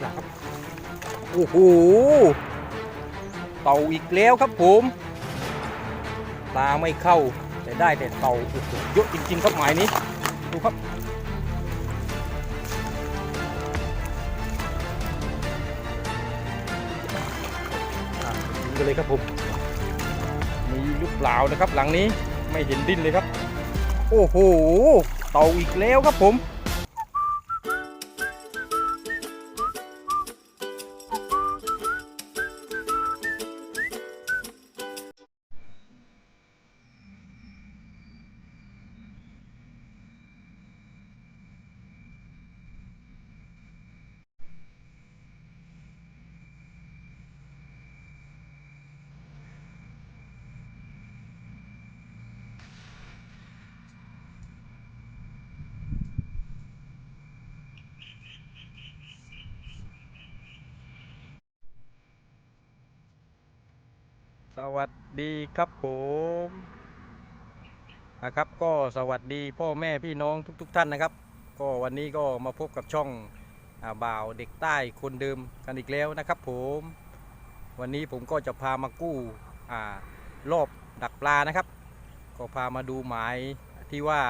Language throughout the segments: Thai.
ปล่าครับโอ้โหเต่าอีกแล้วครับผมปลาไม่เข้าแต่ได้แต่เต่าโอ้โหเยอะจริงๆครับหมายนี้ดูครับดูกันเลยครับผมมีหรือเปล่านะครับ หลังนี้ไม่เห็นดิ้นเลยครับ โอ้โหเต่าอีกแล้วครับผม วัสดีครับผมนะครับก็สวัสดีพ่อแม่พี่น้องทุกๆทท่านนะครับ ก็วันนี้ก็มาพบกับช่องอาบ่าวเด็กใต้คนเดิมกันอีกแล้วนะครับ ผม วันนี้ผมก็จะพามากู้อ่ารอบดักปลานะครับ ก็พามาดูหมายที่ว่า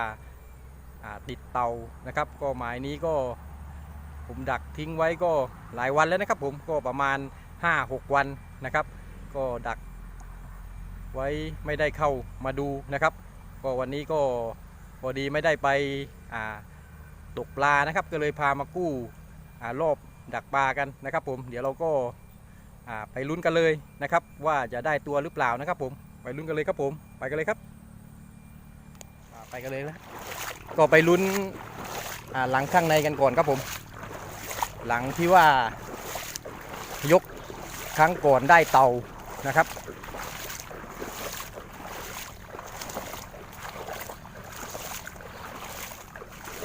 อ่าติดเตานะครับ ก็หมายนี้ก็ผมดักทิ้งไว้ก็หลายวันแล้วนะครับ ผมก็ประมาณ 5-6 วันนะครับ ก็ดัก ไว้ไม่ได้เข้ามาดูนะครับ ก็วันนี้ก็พอดีไม่ได้ไปอ่าตกปลานะครับ ก็เลยพามากู้อ่ารอบดักปลากันนะครับ ผมเดี๋ยวเราก็อ่าไปลุ้นกันเลยนะครับ ว่าจะได้ตัวหรือเปล่านะครับ ผมไปลุ้นกันเลยครับผมไปกันเลยครับอ่าไปกันเลยนะก็ไปลุ้นอ่าหลังข้างในกันก่อนครับผม หลังที่ว่ายกครั้งก่อนได้เต่านะครับ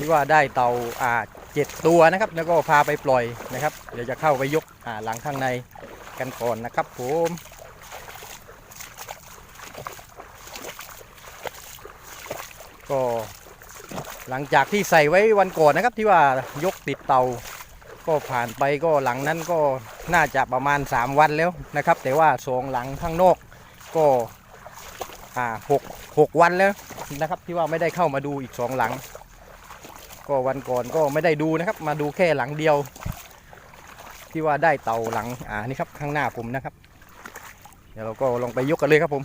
ที่ว่าได้เต่าอ่าเจ็ดตัวนะครับ แล้วก็พาไปปล่อยนะครับ เดี๋ยวจะเข้าไปยกอ่าหลังข้างในกันก่อนนะครับผมก็หลังจากที่ใส่ไว้วันก่อนนะครับที่ว่ายกติดเตาก็ผ่านไปก็หลังนั้นก็น่าจะประมาณ 3 วันแล้วนะครับ แต่ว่าสองหลังข้างนอกก็อ่าหกหกวันแล้วนะครับ ที่ว่าไม่ได้เข้ามาดูอีกสองหลัง ก็วันก่อนก็ไม่ได้ดูนะครับ มาดูแค่หลังเดียว ที่ว่าได้เต่าหลังอ่านี่ครับข้างหน้าผมนะครับ เดี๋ยวเราก็ลองไปยกกันเลยครับผม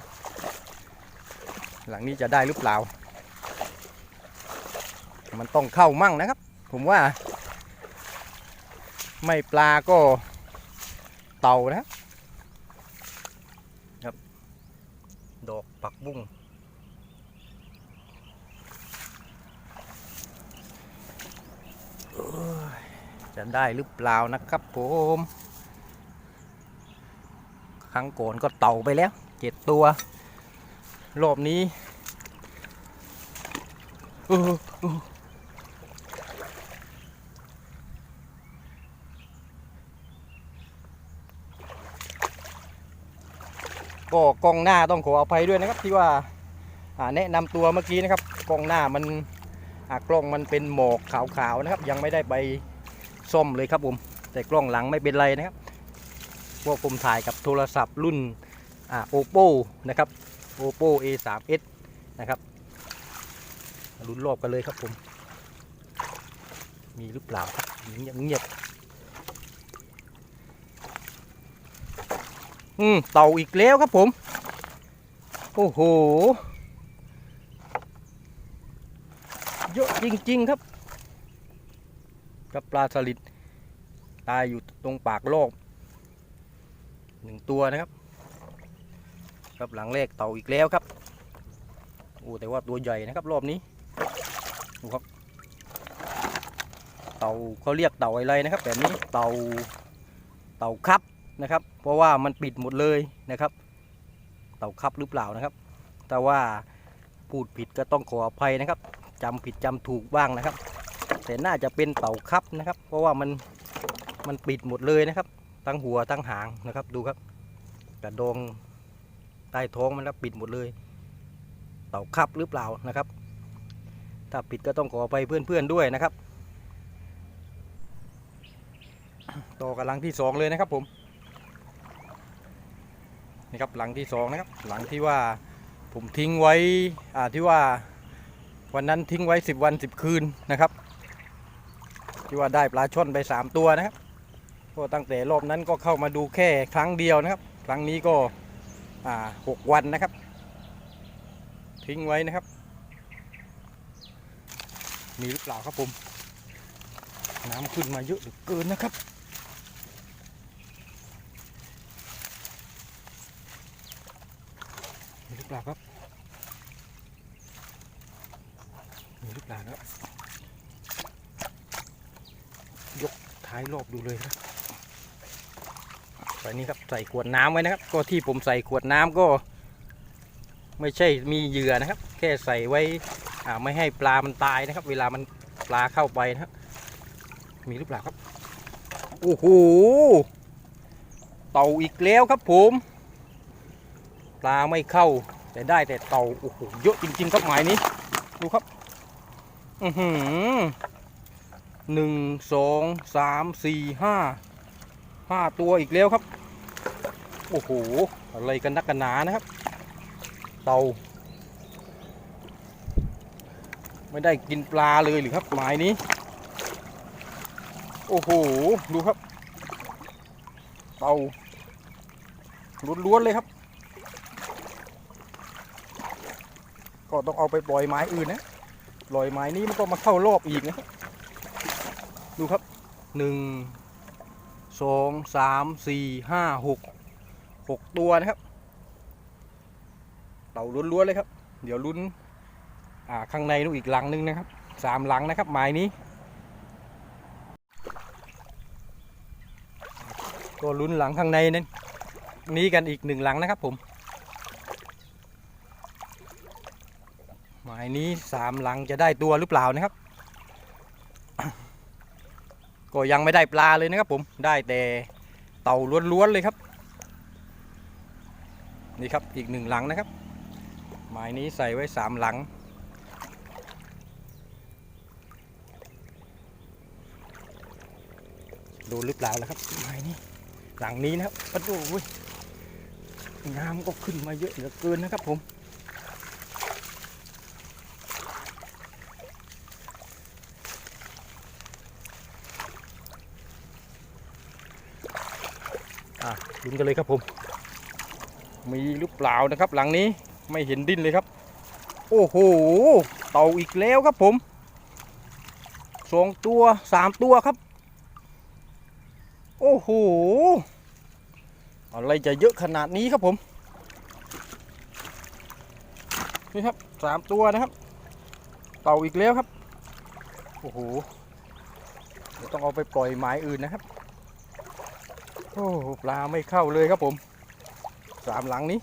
หลังนี้จะได้หรือเปล่า มันต้องเข้ามั่งนะครับ ผมว่า ไม่ปลาก็เต่านะครับ ดอกปักบุ้ง จะได้หรือเปล่านะครับผม ครั้งก่อนก็เต่าไปแล้วเจ็ดตัว รอบนี้ก็กล้องหน้าต้องขออภัยด้วยนะครับที่ว่าแนะนำตัวเมื่อกี้นะครับกล้องหน้ามัน กล้องมันเป็นหมอกขาวๆนะครับ ยังไม่ได้ไปส้มเลยครับผมแต่กล้องหลังไม่เป็นไรนะครับพวกผมถ่ายกับโทรศัพท์รุ่นอ่า oppo นะครับ oppo a 3 s นะครับลุ้นรอบกันเลยครับผม มีหรือเปล่าครับเงียบเงียบอืมเต่าอีกแล้วครับผม โอ้โห เยอะจริง ๆ ครับกับปลาสลิดตายอยู่ตรงปากโลกหนึ่งตัวนะครับ ครับหลังแรกเต่าอีกแล้วครับโอ้แต่ว่าตัวใหญ่นะครับรอบนี้ดูครับ เต่าเขาเรียกเต่าอะไรนะครับแบบนี้เต่าเต่าครับนะครับ เพราะว่ามันปิดหมดเลยนะครับ เต่าครับหรือเปล่านะครับ แต่ว่าพูดผิดก็ต้องขออภัยนะครับ จำผิดจำถูกบ้างนะครับ แต่น่าจะเป็นเต่าครับนะครับ เพราะว่ามันมันปิดหมดเลยนะครับ ทั้งหัวทั้งหางนะครับ ดูครับกระดองใต้ท้องมันแล้วปิดหมดเลย เต่าครับหรือเปล่านะครับ ถ้าปิดก็ต้องขอไปเพื่อนๆด้วยนะครับต่อกับหลังที่สองเลยนะครับผมนี่ครับหลังที่สองนะครับ หลังที่ว่าผมทิ้งไว้อ่าที่ว่า วันนั้นทิ้งไว้ 10 วัน 10 คืนนะครับที่ว่าได้ปลาช่อนไป 3 ตัวนะครับก็ตั้งแต่รอบนั้นก็เข้ามาดูแค่ครั้งเดียวนะครับ ครั้งนี้ก็หกวันนะครับ ทิ้งไว้นะครับ มีหรือเปล่าครับผม น้ำขึ้นมาเยอะเหลือเกินนะครับมีหรือเปล่าครับ มีหรือเปลานะครับยกท้ายรอบดูเลยครับใส่นี้ครับใส่ขวดน้ำไว้นะครับ ก็ที่ผมใส่ขวดน้ำก็ ไม่ใช่มีเหยื่อนะครับ แค่ใส่ไว้อ่าไม่ให้ปลามันตายนะครับ เวลามันปลาเข้าไปนะครับมีหรือเปล่าครับโอ้โหเต่าอีกแล้วครับผม ปลาไม่เข้าแต่ได้แต่เต่าโอ้โหเยอะจริงๆครับหมายนี้ดูครับ หือหนึ่งสองสามสี่ห้าห้าตัวอีกแล้วครับ โอ้โห อะไรกันนักกันหนานะครับ เต่าไม่ได้กินปลาเลยหรือครับหมายนี้ โอ้โห ดูครับ เต่าล้วนๆเลยครับ ก็ต้องเอาไปปล่อยไม้อื่นนะ ลอยไม้นี้มันก็มาเข้ารอบอีกนะครับดูครับหนึ่งสองสามสี่ห้าหกหกตัวนะครับเต่าล้วนๆเลยครับ เดี๋ยวลุ้นอ่าข้างในนู่นอีกหลังนึงนะครับสามหลังนะครับไม้นี้ ก็ลุ้นหลังข้างในนั้นนี้กันอีกหนึ่งหลังนะครับผมหมายนี้สามหลังจะได้ตัวหรือเปล่านะครับ ก็ยังไม่ได้ปลาเลยนะครับผมได้แต่เต่าล้วนๆเลยครับ นี่ครับอีกหนึ่งหลังนะครับ หมายนี้ใส่ไว้สามหลัง ดูหรือเปล่าแล้วครับหมายนี้หลังนี้นะครับปะดูเว้ยน้ำก็ขึ้นมาเยอะเหลือเกินนะครับผม อะลุ้นกันเลยครับผม มีหรือเปล่านะครับ หลังนี้ไม่เห็นดิ้นเลยครับ โอ้โหเต่าอีกแล้วครับผมสองตัวสามตัวครับ โอ้โหอะไรจะเยอะขนาดนี้ครับผมนี่ครับสามตัวนะครับเต่าอีกแล้วครับ โอ้โหเดี๋ยวต้องเอาไปปล่อยหมายอื่นนะครับ โอ้ปลาไม่เข้าเลยครับผมสามหลังนี้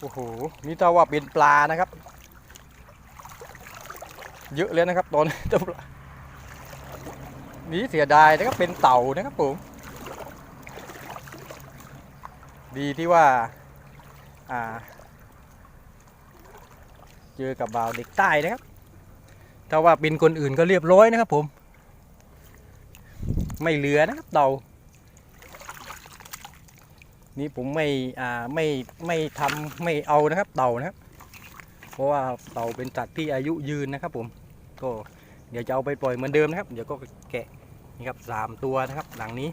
โอ้โหนี่ถ้าว่าเป็นปลานะครับ เยอะเลยนะครับตอนนี้ตัวนี่เสียดายนะครับเป็นเต่านะครับผมดีที่ว่า อ่า เจอกับบ่าวเด็กใต้นะครับ ถ้าว่าเป็นคนอื่นก็เรียบร้อยนะครับผม ไม่เหลือนะครับเต่านี่ผมไม่อ่าไม่ไม่ทำไม่เอานะครับเต่านะครับ เพราะว่าเต่าเป็นสัตว์ที่อายุยืนนะครับ ผมก็เดี๋ยวจะเอาไปปล่อยเหมือนเดิมนะครับ เดี๋ยวก็แกะนี่ครับสามตัวนะครับ หลังนี้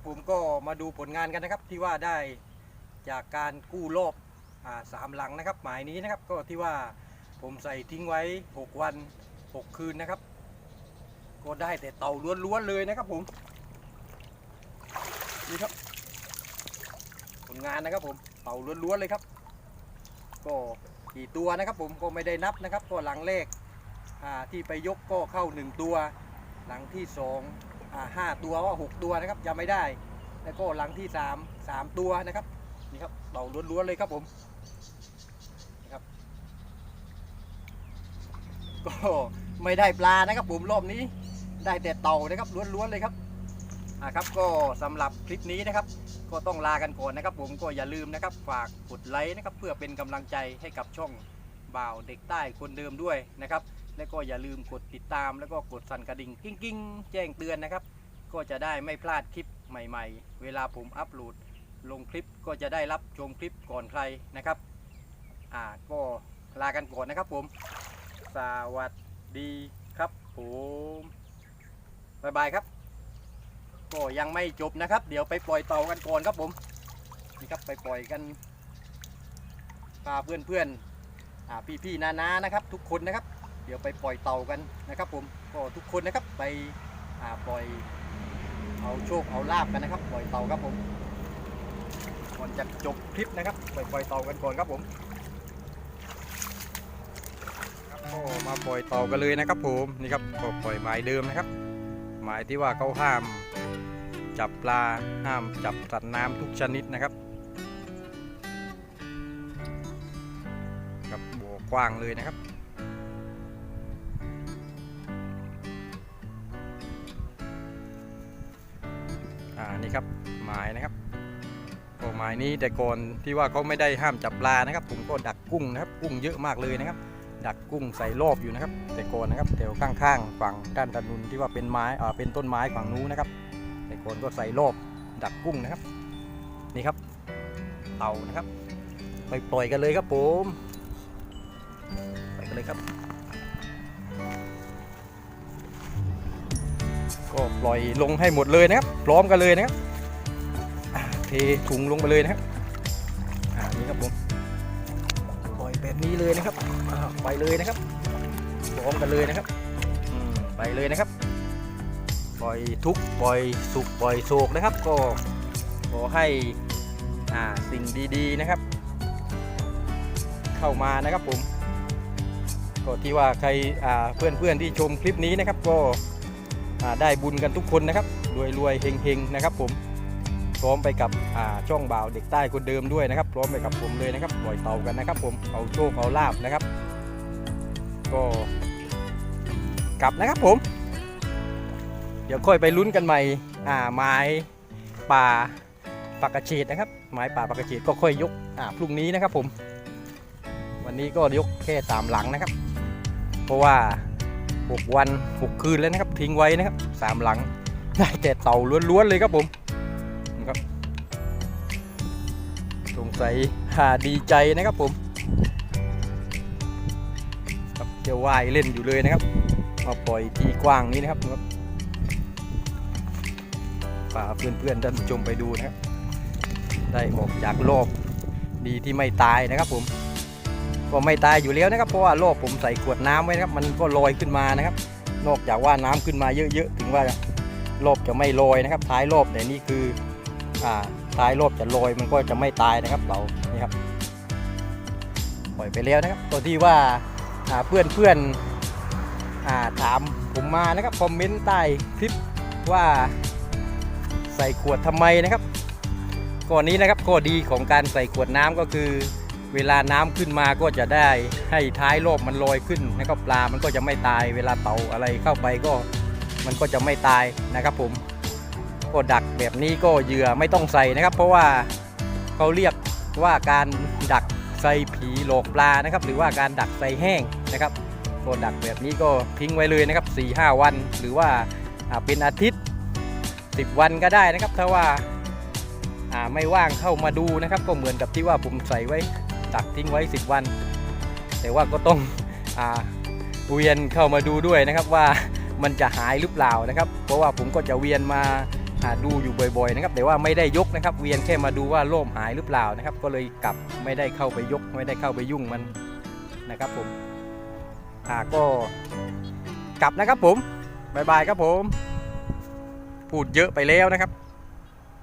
ครับผมก็มาดูผลงานกันนะครับที่ว่าได้จากการกู้รอบสามหลังนะครับ หมายนี้นะครับก็ที่ว่าผมใส่ทิ้งไว้ 6 วัน 6 คืนนะครับ ก็ได้แต่เต่าล้วนๆเลยนะครับผมนี่ครับ ผลงานนะครับผมเต่าล้วนๆเลยครับ ก็กี่ตัวนะครับ ผมก็ไม่ได้นับนะครับก็หลังแรกที่ไปยกก็เข้า 1 ตัว หลังที่สอง ห้าตัวว่าหกตัวนะครับจำไม่ได้ แล้วก็หลังที่สามสามตัวนะครับนี่ครับเต่าล้วนๆเลยครับผมนะครับก็ไม่ได้ปลานะครับผมรอบนี้ได้แต่เต่านะครับล้วนๆเลยครับอะครับก็สำหรับคลิปนี้นะครับ ก็ต้องลากันก่อนนะครับ ผมก็อย่าลืมนะครับ ฝากกดไลค์นะครับเพื่อเป็นกำลังใจให้กับช่องบ่าวเด็กใต้คนเดิมด้วยนะครับ และก็อย่าลืมกดติดตาม แล้วก็กดสั่นกระดิ่งกิ้งกิ้งแจ้งเตือนนะครับ ก็จะได้ไม่พลาดคลิปใหม่ๆ เวลาผมอัปโหลดลงคลิปก็จะได้รับชมคลิปก่อนใครนะครับ อ่าก็ลากันก่อนนะครับผม สวัสดีครับผมบายบายครับ ก็ยังไม่จบนะครับ เดี๋ยวไปปล่อยเต่ากันก่อนครับผมนี่ครับไปปล่อยกันพาเพื่อนเพื่อนๆอ่าพี่พี่ๆนานาๆนะครับ ทุกคนนะครับ ดี๋ยวไปปล่อยเต่ากันนะครับผมก็ทุกคนนะครับไปปล่อยเอาโชคเอาลาบกันนะครับปล่อยเต่าครับผมก่อนจะจบคลิปนะครับไปปล่อยเต่ากันก่อนครับผมครับก็มาปล่อยเต่ากันเลยนะครับผมนี่ครับก็ปล่อยหมายเดิมนะครับ หมายที่ว่าเขาห้าม จับปลาห้ามจับสัตว์น้ำทุกชนิดนะครับกับบ่อกว้างเลยนะครับ นี่ครับหมายนะครับก็หมายนี้แต่ก่อนที่ว่าเขาไม่ได้ห้ามจับปลานะครับ ผมก็ดักกุ้งนะครับกุ้งเยอะมากเลยนะครับ ดักกุ้งใส่รอบอยู่นะครับ แต่ก่อนนะครับแถวข้างๆฝั่งด้านตะนุนที่ว่าเป็นไม้อ่าเป็นต้นไม้ฝั่งนู้นนะครับ แต่ก่อนก็ใส่รอบดักกุ้งนะครับนี่ครับ เต่านะครับ ไปปล่อยกันเลยครับผม ไปกันเลยครับ ก็ปล่อยลงให้หมดเลยนะครับ พร้อมกันเลยนะครับเทถุงลงไปเลยนะครับอ่านี่ครับผมปล่อยแบบนี้เลยนะครับอ่าไปเลยนะครับ พร้อมกันเลยนะครับไปเลยนะครับ ปล่อยทุกปล่อยสุขปล่อยโศกนะครับ ก็ขอให้อ่าสิ่งดีๆนะครับ เข้ามานะครับผมก็ที่ว่าใครอ่าเพื่อนๆที่ชมคลิปนี้นะครับก็ ได้บุญกันทุกคนนะครับรวยรวยๆเฮงนะครับ ผมพร้อมไปกับช่องบ่าวเด็กใต้คนเดิมด้วยนะครับ พร้อมไปกับผมเลยนะครับปล่อยเต่ากันนะครับ ผมเอาโชคเอาลาบนะครับ ก็กลับนะครับผม เดี๋ยวค่อยไปลุ้นกันใหม่ไม้ป่าปากกระเฉดนะครับ ไม้ป่าปากกระเฉดก็ค่อยยกพรุ่งนี้นะครับ ผม วันนี้ก็ยกแค่สามหลังนะครับ เพราะว่า 6 วัน 6 คืนแล้วนะครับทิ้งไว้นะครับสามหลังได้แต่เต่าล้วนๆเลยครับผมนะครับสงสัยหาดีใจนะครับผมครับจะว่ายเล่นอยู่เลยนะครับมาปล่อยที่กว้างนี้นะครับครับพาเพื่อนๆท่านผู้ชมไปดูนะครับ ได้ออกจากรอบดีที่ไม่ตายนะครับผม ก็ไม่ตายอยู่แล้วนะครับ เพราะว่ารอบผมใส่ขวดน้ำไว้นะครับ มันก็ลอยขึ้นมานะครับ นอกจากว่าน้ำขึ้นมาเยอะๆถึงว่ารอบจะไม่ลอยนะครับ ท้ายรอบแต่นี่คืออ่าท้ายรอบจะลอยมันก็จะไม่ตายนะครับเรานี่ครับปล่อยไปแล้วนะครับตัวที่ว่าเพื่อนเพื่อนๆถามผมมานะครับคอมเมนต์ใต้คลิปว่าใส่ขวดทำไมนะครับก่อนนี้นะครับข้อดีของการใส่ขวดน้ำก็คือ เวลาน้ำขึ้นมาก็จะได้ให้ท้ายรอบมันลอยขึ้นนะครับปลามันก็จะไม่ตาย เวลาเต่าอะไรเข้าไปก็มันก็จะไม่ตายนะครับผมก็ดักแบบนี้ก็เหยื่อไม่ต้องใส่นะครับ เพราะว่าเขาเรียกว่าการดักใส่ผีหลอกปลานะครับ หรือว่าการดักใส่แห้งนะครับก็ดักแบบนี้ก็ทิ้งไว้เลยนะครับ4-5วัน หรือว่าเป็นอาทิตย์ 10 วันก็ได้นะครับถ้าว่าไม่ว่างเข้ามาดูนะครับ ก็เหมือนกับที่ว่าผมใส่ไว้ ตักทิ้งไว้ 10 วัน แต่ว่าก็ต้องอ่าเวียนเข้ามาดูด้วยนะครับว่ามันจะหายหรือเปล่านะครับ เพราะว่าผมก็จะเวียนมาดูอยู่บ่อยๆนะครับแต่ว่าไม่ได้ยกนะครับ เวียนแค่มาดูว่าโล่มหายหรือเปล่านะครับ ก็เลยกลับไม่ได้เข้าไปยก ไม่ได้เข้าไปยุ่งมันนะครับผมอ่าก็กลับนะครับผมบายบายครับผม พูดเยอะไปแล้วนะครับ